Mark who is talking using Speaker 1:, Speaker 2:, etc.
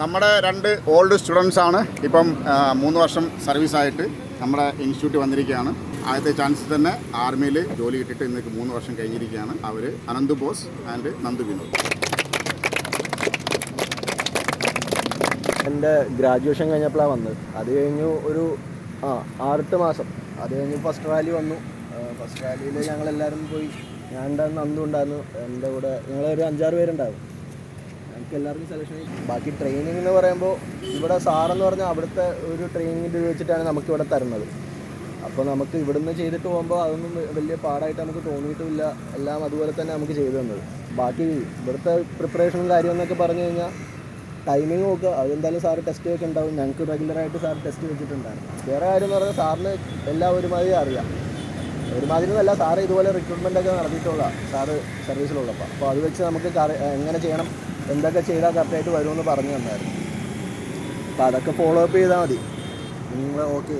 Speaker 1: നമ്മുടെ രണ്ട് old students ആണ്. ഇപ്പം മൂന്ന് വർഷം സർവീസ് ആയിട്ട് നമ്മുടെ ഇൻസ്റ്റിറ്റ്യൂട്ടിൽ വന്നിരിക്കുകയാണ്. ആദ്യത്തെ ചാൻസ് തന്നെ ആർമിയിൽ ജോലി കിട്ടിയിട്ട് ഇന്നേക്ക് മൂന്ന് വർഷം കഴിഞ്ഞിരിക്കുകയാണ്. അവർ അനന്ത് ബോസ് ആൻഡ് നന്ദു വിനോദ്
Speaker 2: എന്റെ ഗ്രാജുവേഷൻ കഴിഞ്ഞപ്പോഴാണ് വന്നത്. അത് കഴിഞ്ഞു ഒരു ആ ആറെട്ട് മാസം. അത് കഴിഞ്ഞ് ഫസ്റ്റ് റാലി വന്നു. ഫസ്റ്റ് റാലിയിൽ ഞങ്ങളെല്ലാവരും പോയി. ഞാൻ ഉണ്ടായിരുന്നു അന്നും ഉണ്ടായിരുന്നു. എന്റെ കൂടെ ഞങ്ങളൊരു അഞ്ചാറ് പേരുണ്ടായിരുന്നു ഞങ്ങൾക്ക് എല്ലാവർക്കും സെലക്ഷൻ ബാക്കി ട്രെയിനിങ് എന്ന് പറയുമ്പോൾ ഇവിടെ സാറെന്ന് പറഞ്ഞാൽ അവിടുത്തെ ഒരു ട്രെയിനിങ് ഉപയോഗിച്ചിട്ടാണ് നമുക്ക് ഇവിടെ തരുന്നത്. അപ്പോൾ നമുക്ക് ഇവിടുന്ന് ചെയ്തിട്ട് പോകുമ്പോൾ അതൊന്നും വലിയ പാടായിട്ട് നമുക്ക് തോന്നിയിട്ടുമില്ല. എല്ലാം അതുപോലെ തന്നെ നമുക്ക് ചെയ്തു തന്നത്. ബാക്കി ഇവിടുത്തെ പ്രിപ്പറേഷനും കാര്യം എന്നൊക്കെ പറഞ്ഞു കഴിഞ്ഞാൽ ടൈമിംഗ് നോക്കുക. അതെന്തായാലും സാറ് ടെസ്റ്റ് ഒക്കെ ഉണ്ടാവും. ഞങ്ങൾക്ക് റെഗുലറായിട്ട് സാർ ടെസ്റ്റ് വെച്ചിട്ടുണ്ടായിരുന്നു. വേറെ കാര്യം എന്ന് പറഞ്ഞാൽ സാറിന് എല്ലാം ഒരുമാതിരി അറിയാം. ഒരുമാതിരി എന്നല്ല സാറ് ഇതുപോലെ റിക്രൂട്ട്മെന്റ് ഒക്കെ നടത്തിയിട്ടുള്ള സാറ് സർവീസിലുള്ളപ്പോൾ അപ്പോൾ അത് വെച്ച് നമുക്ക് എങ്ങനെ ചെയ്യണം? എന്തൊക്കെ ചെയ്താൽ കറക്റ്റായിട്ട് വരുമെന്ന് പറഞ്ഞു തന്നായിരുന്നു. അപ്പോൾ അതൊക്കെ ഫോളോ അപ്പ് ചെയ്താൽ മതി. നിങ്ങൾ ഓക്കെ